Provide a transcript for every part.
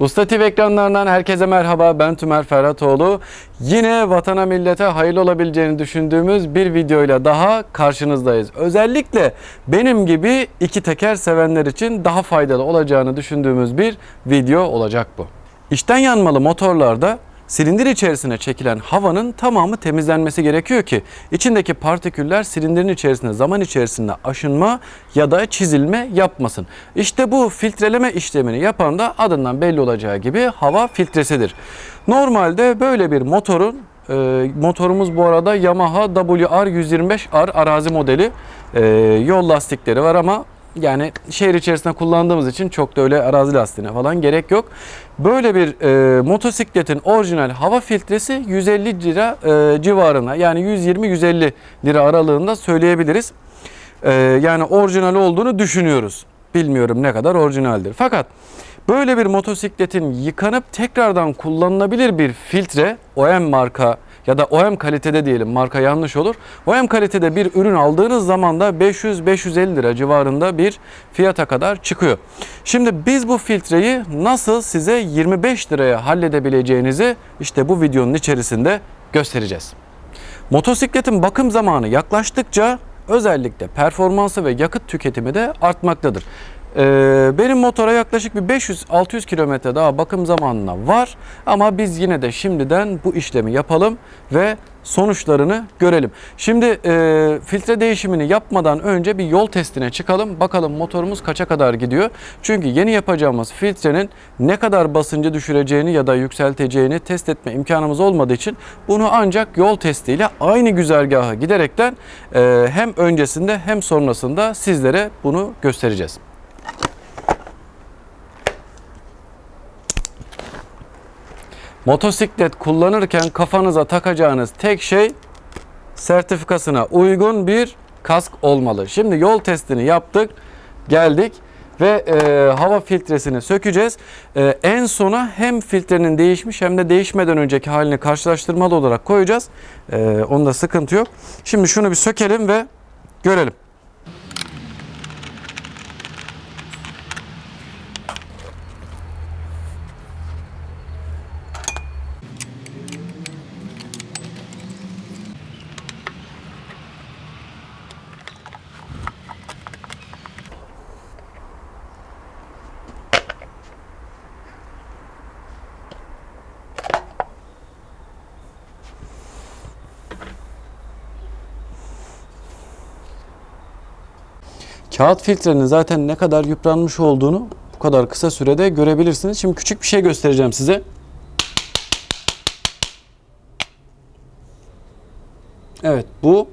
Usta TV ekranlarından herkese merhaba. Ben Tümer Ferhatoğlu. Yine vatana millete hayırlı olabileceğini düşündüğümüz bir videoyla daha karşınızdayız. Özellikle benim gibi iki teker sevenler için daha faydalı olacağını düşündüğümüz bir video olacak bu. İçten yanmalı motorlarda silindir içerisine çekilen havanın tamamı temizlenmesi gerekiyor ki içindeki partiküller silindirin içerisinde zaman içerisinde aşınma ya da çizilme yapmasın. İşte bu filtreleme işlemini yapan da adından belli olacağı gibi hava filtresidir. Normalde böyle bir motorun e, motorumuz bu arada Yamaha WR125R arazi modeli e, yol lastikleri var ama yani şehir içerisinde kullandığımız için çok da öyle arazi lastiğine falan gerek yok. Böyle bir e, motosikletin orijinal hava filtresi 150 lira e, civarına yani 120-150 lira aralığında söyleyebiliriz. E, yani orijinal olduğunu düşünüyoruz. Bilmiyorum ne kadar orijinaldir. Fakat böyle bir motosikletin yıkanıp tekrardan kullanılabilir bir filtre OM marka ya da OM kalitede diyelim marka yanlış olur. OM kalitede bir ürün aldığınız zaman da 500-550 lira civarında bir fiyata kadar çıkıyor. Şimdi biz bu filtreyi nasıl size 25 liraya halledebileceğinizi işte bu videonun içerisinde göstereceğiz. Motosikletin bakım zamanı yaklaştıkça özellikle performansı ve yakıt tüketimi de artmaktadır. Ee, benim motora yaklaşık bir 500-600 kilometre daha bakım zamanına var ama biz yine de şimdiden bu işlemi yapalım ve sonuçlarını görelim. Şimdi e, filtre değişimini yapmadan önce bir yol testine çıkalım. Bakalım motorumuz kaça kadar gidiyor. Çünkü yeni yapacağımız filtrenin ne kadar basıncı düşüreceğini ya da yükselteceğini test etme imkanımız olmadığı için bunu ancak yol testiyle aynı güzergaha giderekten e, hem öncesinde hem sonrasında sizlere bunu göstereceğiz. Motosiklet kullanırken kafanıza takacağınız tek şey sertifikasına uygun bir kask olmalı. Şimdi yol testini yaptık, geldik ve e, hava filtresini sökeceğiz. E, en sona hem filtrenin değişmiş hem de değişmeden önceki halini karşılaştırmalı olarak koyacağız. E, onda sıkıntı yok. Şimdi şunu bir sökelim ve görelim. Kağıt filtrenin zaten ne kadar yıpranmış olduğunu bu kadar kısa sürede görebilirsiniz. Şimdi küçük bir şey göstereceğim size. Evet bu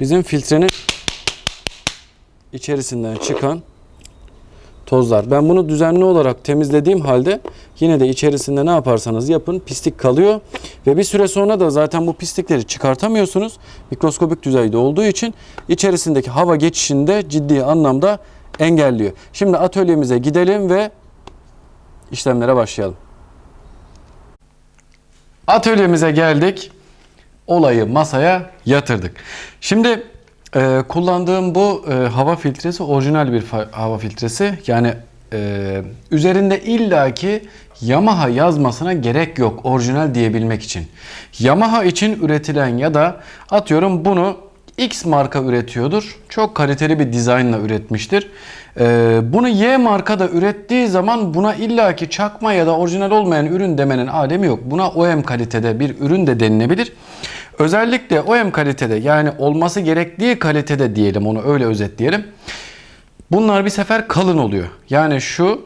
bizim filtrenin içerisinden çıkan tozlar. Ben bunu düzenli olarak temizlediğim halde yine de içerisinde ne yaparsanız yapın pislik kalıyor ve bir süre sonra da zaten bu pislikleri çıkartamıyorsunuz. Mikroskobik düzeyde olduğu için içerisindeki hava geçişinde ciddi anlamda engelliyor. Şimdi atölyemize gidelim ve işlemlere başlayalım. Atölyemize geldik. Olayı masaya yatırdık. Şimdi e, kullandığım bu e, hava filtresi orijinal bir hava filtresi. Yani e, üzerinde illaki Yamaha yazmasına gerek yok orijinal diyebilmek için. Yamaha için üretilen ya da atıyorum bunu X marka üretiyordur. Çok kaliteli bir dizaynla üretmiştir. Ee, bunu Y marka da ürettiği zaman buna illaki çakma ya da orijinal olmayan ürün demenin alemi yok. Buna OM kalitede bir ürün de denilebilir. Özellikle OM kalitede yani olması gerektiği kalitede diyelim onu öyle özetleyelim. Bunlar bir sefer kalın oluyor. Yani şu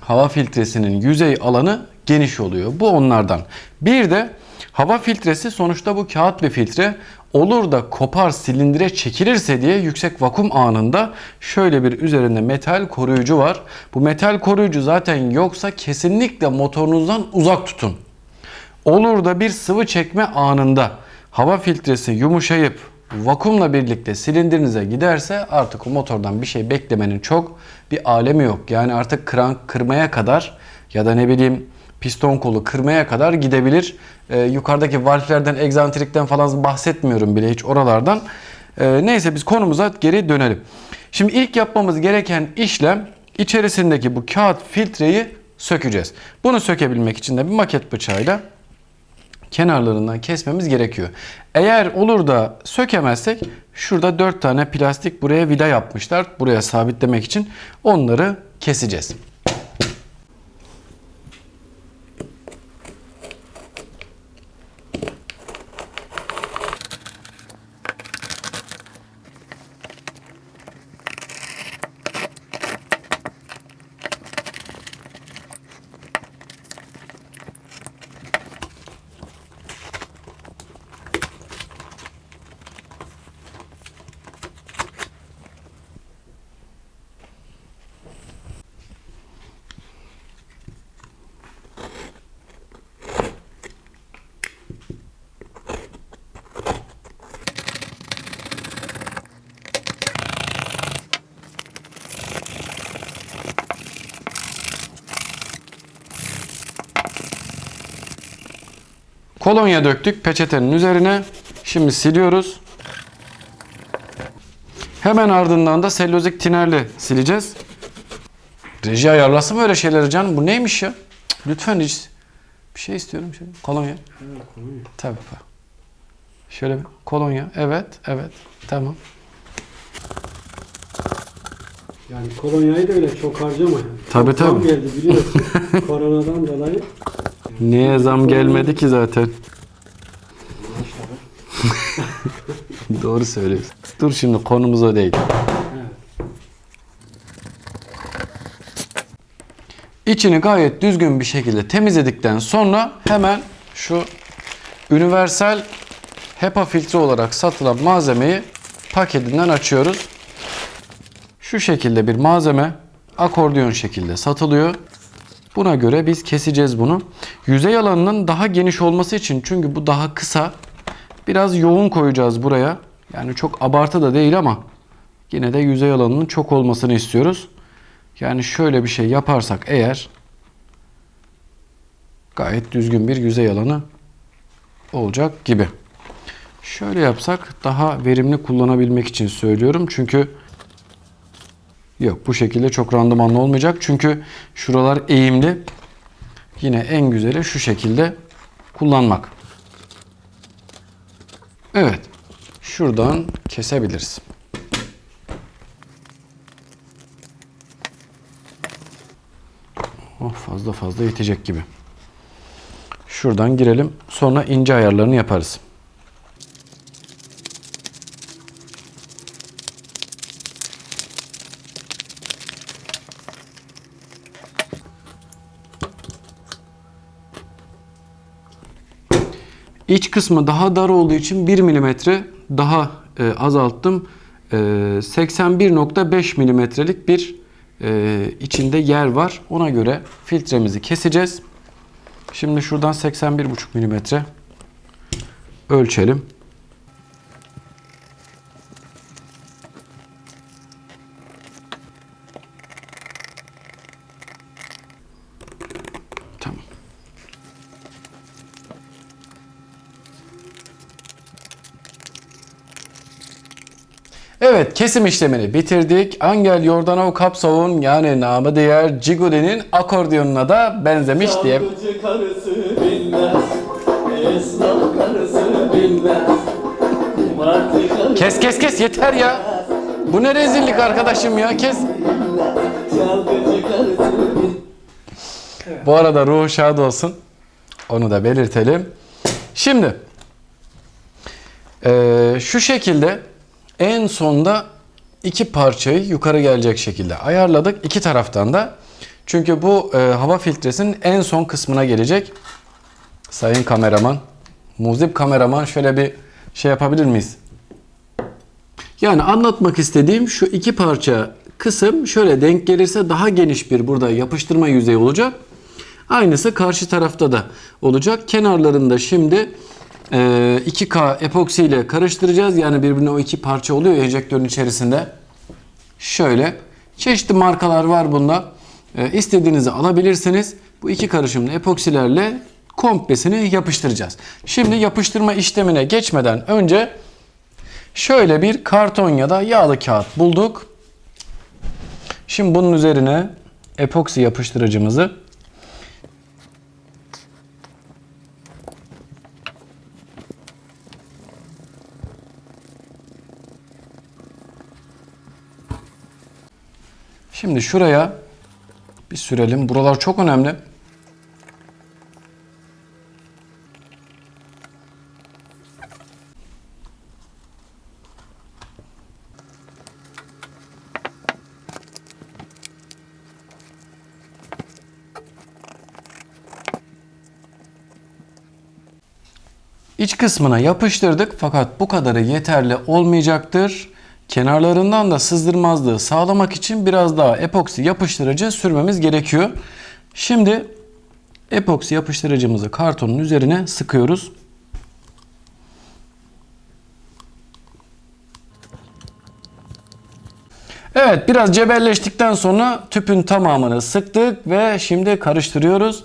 hava filtresinin yüzey alanı geniş oluyor. Bu onlardan. Bir de hava filtresi sonuçta bu kağıt bir filtre. Olur da kopar silindire çekilirse diye yüksek vakum anında şöyle bir üzerinde metal koruyucu var. Bu metal koruyucu zaten yoksa kesinlikle motorunuzdan uzak tutun. Olur da bir sıvı çekme anında hava filtresi yumuşayıp vakumla birlikte silindirinize giderse artık o motordan bir şey beklemenin çok bir alemi yok. Yani artık krank kırmaya kadar ya da ne bileyim piston kolu kırmaya kadar gidebilir. Ee, yukarıdaki valflerden, egzantrikten falan bahsetmiyorum bile hiç oralardan. Ee, neyse biz konumuza geri dönelim. Şimdi ilk yapmamız gereken işlem içerisindeki bu kağıt filtreyi sökeceğiz. Bunu sökebilmek için de bir maket bıçağıyla kenarlarından kesmemiz gerekiyor. Eğer olur da sökemezsek şurada 4 tane plastik buraya vida yapmışlar. Buraya sabitlemek için onları keseceğiz. Kolonya döktük peçetenin üzerine. Şimdi siliyoruz. Hemen ardından da selülozik tinerle sileceğiz. Reji ayarlasın mı öyle şeyleri canım? Bu neymiş ya? Cık, Lütfen hiç bir şey istiyorum. Şey. Kolonya. Tabii. Şöyle bir kolonya. Evet, evet. Tamam. Yani kolonyayı da öyle çok harcama. Tabii, zam tabii. geldi biliyorsun. Koronadan dolayı. Niye zam gelmedi ki zaten? Doğru söylüyorsun. Dur şimdi konumuz o değil. İçini gayet düzgün bir şekilde temizledikten sonra hemen şu universal HEPA filtre olarak satılan malzemeyi paketinden açıyoruz. Şu şekilde bir malzeme akordiyon şekilde satılıyor. Buna göre biz keseceğiz bunu. Yüzey alanının daha geniş olması için çünkü bu daha kısa biraz yoğun koyacağız buraya. Yani çok abartı da değil ama yine de yüzey alanının çok olmasını istiyoruz. Yani şöyle bir şey yaparsak eğer gayet düzgün bir yüzey alanı olacak gibi. Şöyle yapsak daha verimli kullanabilmek için söylüyorum. Çünkü yok bu şekilde çok randımanlı olmayacak. Çünkü şuralar eğimli. Yine en güzeli şu şekilde kullanmak. Evet. Şuradan kesebiliriz. Oh fazla fazla yetecek gibi. Şuradan girelim. Sonra ince ayarlarını yaparız. İç kısmı daha dar olduğu için 1 milimetre daha e, azalttım. E, 81.5 milimetrelik bir e, içinde yer var. Ona göre filtremizi keseceğiz. Şimdi şuradan 81.5 milimetre ölçelim. Evet kesim işlemini bitirdik. Angel Jordanov Kapsov'un yani namı diğer Ciguli'nin akordiyonuna da benzemiş diye. Karısı bilmez, esnaf karısı bilmez, kumarcı karısı Kes kes kes yeter ya. Bu ne rezillik arkadaşım ya kes. çalgıcı karısı bilmez. Bu arada ruhu şad olsun. Onu da belirtelim. Şimdi eee, şu şekilde en sonda iki parçayı yukarı gelecek şekilde ayarladık. iki taraftan da. Çünkü bu eee, hava filtresinin en son kısmına gelecek. Sayın kameraman, muzip kameraman şöyle bir şey yapabilir miyiz? Yani anlatmak istediğim şu iki parça kısım şöyle denk gelirse daha geniş bir burada yapıştırma yüzeyi olacak. Aynısı karşı tarafta da olacak. Kenarlarında şimdi e, 2K epoksi ile karıştıracağız. Yani birbirine o iki parça oluyor enjektörün içerisinde. Şöyle. Çeşitli markalar var bunda. E, istediğinizi alabilirsiniz. Bu iki karışımlı epoksilerle komplesini yapıştıracağız. Şimdi yapıştırma işlemine geçmeden önce şöyle bir karton ya da yağlı kağıt bulduk. Şimdi bunun üzerine epoksi yapıştırıcımızı Şimdi şuraya bir sürelim. Buralar çok önemli. İç kısmına yapıştırdık fakat bu kadarı yeterli olmayacaktır. Kenarlarından da sızdırmazlığı sağlamak için biraz daha epoksi yapıştırıcı sürmemiz gerekiyor. Şimdi epoksi yapıştırıcımızı kartonun üzerine sıkıyoruz. Evet biraz cebelleştikten sonra tüpün tamamını sıktık ve şimdi karıştırıyoruz.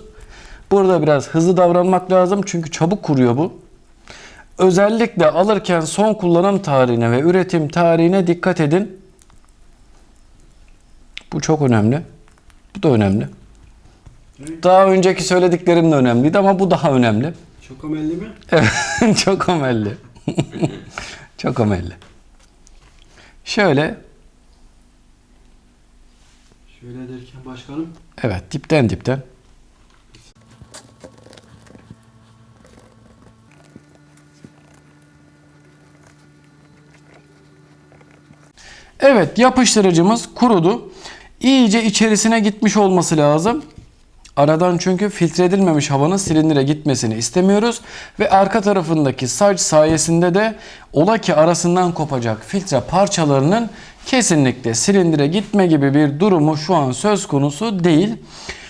Burada biraz hızlı davranmak lazım çünkü çabuk kuruyor bu. Özellikle alırken son kullanım tarihine ve üretim tarihine dikkat edin. Bu çok önemli. Bu da önemli. Daha önceki söylediklerim de önemliydi ama bu daha önemli. Çok amelli mi? Evet, çok amelli. çok amelli. Şöyle, Şöyle derken başkanım. evet dipten dipten. Evet yapıştırıcımız kurudu. İyice içerisine gitmiş olması lazım. Aradan çünkü filtre edilmemiş havanın silindire gitmesini istemiyoruz. Ve arka tarafındaki saç sayesinde de ola ki arasından kopacak filtre parçalarının kesinlikle silindire gitme gibi bir durumu şu an söz konusu değil.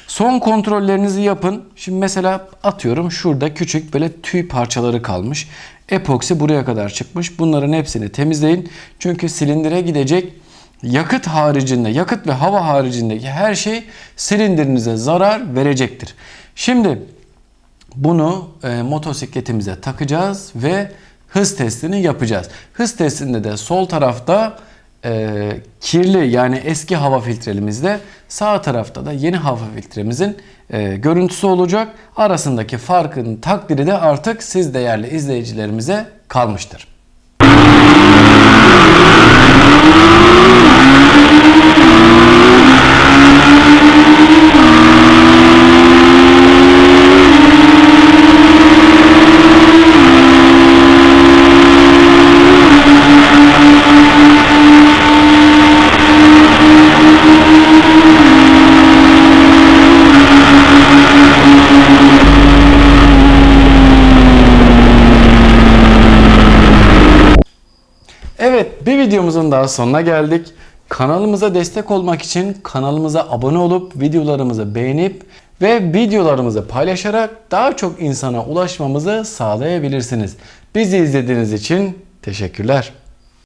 Son kontrollerinizi yapın. Şimdi mesela atıyorum şurada küçük böyle tüy parçaları kalmış. Epoksi buraya kadar çıkmış. Bunların hepsini temizleyin. Çünkü silindire gidecek yakıt haricinde, yakıt ve hava haricindeki her şey silindirinize zarar verecektir. Şimdi bunu e, motosikletimize takacağız ve hız testini yapacağız. Hız testinde de sol tarafta e, kirli yani eski hava filtrelimizde sağ tarafta da yeni hava filtremizin e, görüntüsü olacak. Arasındaki farkın takdiri de artık siz değerli izleyicilerimize kalmıştır. Evet bir videomuzun daha sonuna geldik. Kanalımıza destek olmak için kanalımıza abone olup videolarımızı beğenip ve videolarımızı paylaşarak daha çok insana ulaşmamızı sağlayabilirsiniz. Bizi izlediğiniz için teşekkürler.